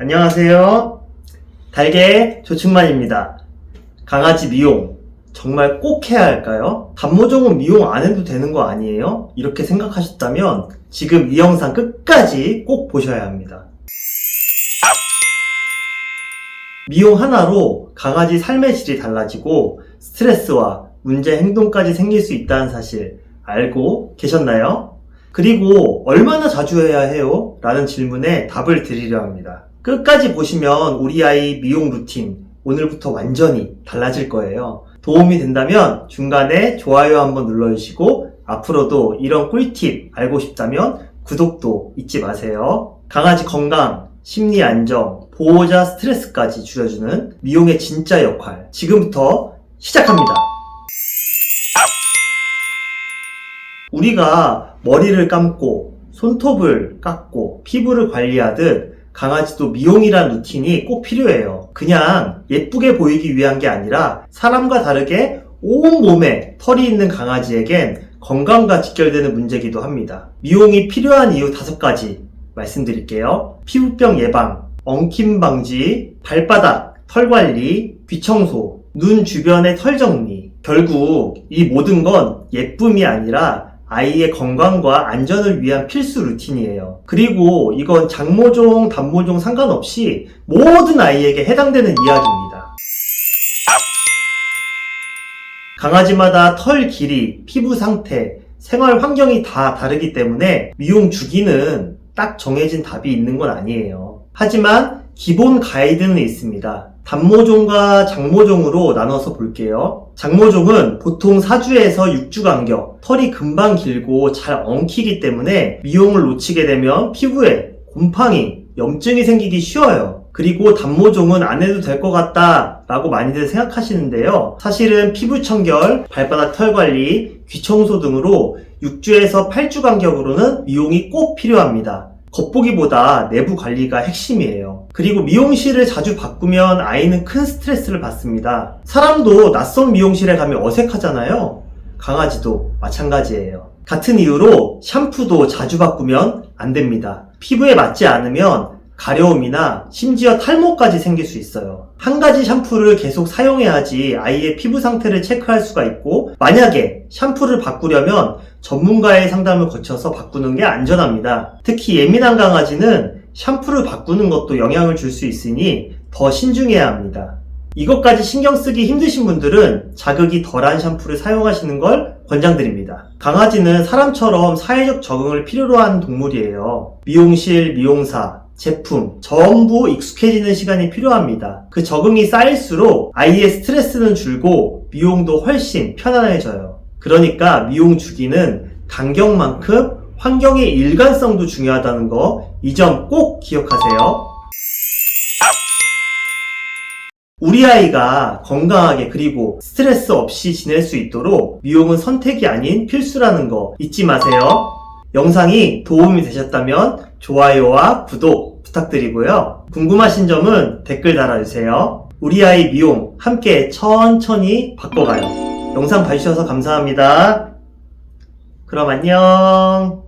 안녕하세요. 달개 조충만입니다. 강아지 미용 정말 꼭 해야 할까요? 단모종은 미용 안 해도 되는 거 아니에요? 이렇게 생각하셨다면 지금 이 영상 끝까지 꼭 보셔야 합니다. 미용 하나로 강아지 삶의 질이 달라지고 스트레스와 문제 행동까지 생길 수 있다는 사실 알고 계셨나요? 그리고 얼마나 자주 해야 해요? 라는 질문에 답을 드리려 합니다. 끝까지 보시면 우리 아이 미용 루틴 오늘부터 완전히 달라질 거예요. 도움이 된다면 중간에 좋아요 한번 눌러주시고 앞으로도 이런 꿀팁 알고 싶다면 구독도 잊지 마세요. 강아지 건강, 심리 안정, 보호자 스트레스까지 줄여주는 미용의 진짜 역할 지금부터 시작합니다. 우리가 머리를 감고 손톱을 깎고 피부를 관리하듯 강아지도 미용이란 루틴이 꼭 필요해요. 그냥 예쁘게 보이기 위한 게 아니라 사람과 다르게 온 몸에 털이 있는 강아지에겐 건강과 직결되는 문제기도 합니다. 미용이 필요한 이유 다섯 가지 말씀드릴게요. 피부병 예방, 엉킴 방지, 발바닥, 털 관리, 귀 청소, 눈 주변의 털 정리. 결국 이 모든 건 예쁨이 아니라 아이의 건강과 안전을 위한 필수 루틴이에요. 그리고 이건 장모종, 단모종 상관없이 모든 아이에게 해당되는 이야기입니다. 강아지마다 털 길이, 피부 상태, 생활 환경이 다 다르기 때문에 미용 주기는 딱 정해진 답이 있는 건 아니에요. 하지만 기본 가이드는 있습니다. 단모종과 장모종으로 나눠서 볼게요. 장모종은 보통 4주에서 6주 간격, 털이 금방 길고 잘 엉키기 때문에 미용을 놓치게 되면 피부에 곰팡이, 염증이 생기기 쉬워요. 그리고 단모종은 안 해도 될 것 같다 라고 많이들 생각하시는데요. 사실은 피부 청결, 발바닥 털 관리, 귀 청소 등으로 6주에서 8주 간격으로는 미용이 꼭 필요합니다. 겉보기보다 내부 관리가 핵심이에요. 그리고 미용실을 자주 바꾸면 아이는 큰 스트레스를 받습니다. 사람도 낯선 미용실에 가면 어색하잖아요. 강아지도 마찬가지예요. 같은 이유로 샴푸도 자주 바꾸면 안 됩니다. 피부에 맞지 않으면 가려움이나 심지어 탈모까지 생길 수 있어요. 한 가지 샴푸를 계속 사용해야지 아이의 피부 상태를 체크할 수가 있고, 만약에 샴푸를 바꾸려면 전문가의 상담을 거쳐서 바꾸는 게 안전합니다. 특히 예민한 강아지는 샴푸를 바꾸는 것도 영향을 줄 수 있으니 더 신중해야 합니다. 이것까지 신경 쓰기 힘드신 분들은 자극이 덜한 샴푸를 사용하시는 걸 권장드립니다. 강아지는 사람처럼 사회적 적응을 필요로 하는 동물이에요. 미용실, 미용사, 제품, 전부 익숙해지는 시간이 필요합니다. 그 적응이 쌓일수록 아이의 스트레스는 줄고 미용도 훨씬 편안해져요. 그러니까 미용 주기는 간격만큼 환경의 일관성도 중요하다는 거 이 점 꼭 기억하세요. 우리 아이가 건강하게 그리고 스트레스 없이 지낼 수 있도록 미용은 선택이 아닌 필수라는 거 잊지 마세요. 영상이 도움이 되셨다면 좋아요와 구독 부탁드리고요. 궁금하신 점은 댓글 달아주세요. 우리 아이 미용 함께 천천히 바꿔가요. 영상 봐주셔서 감사합니다. 그럼 안녕.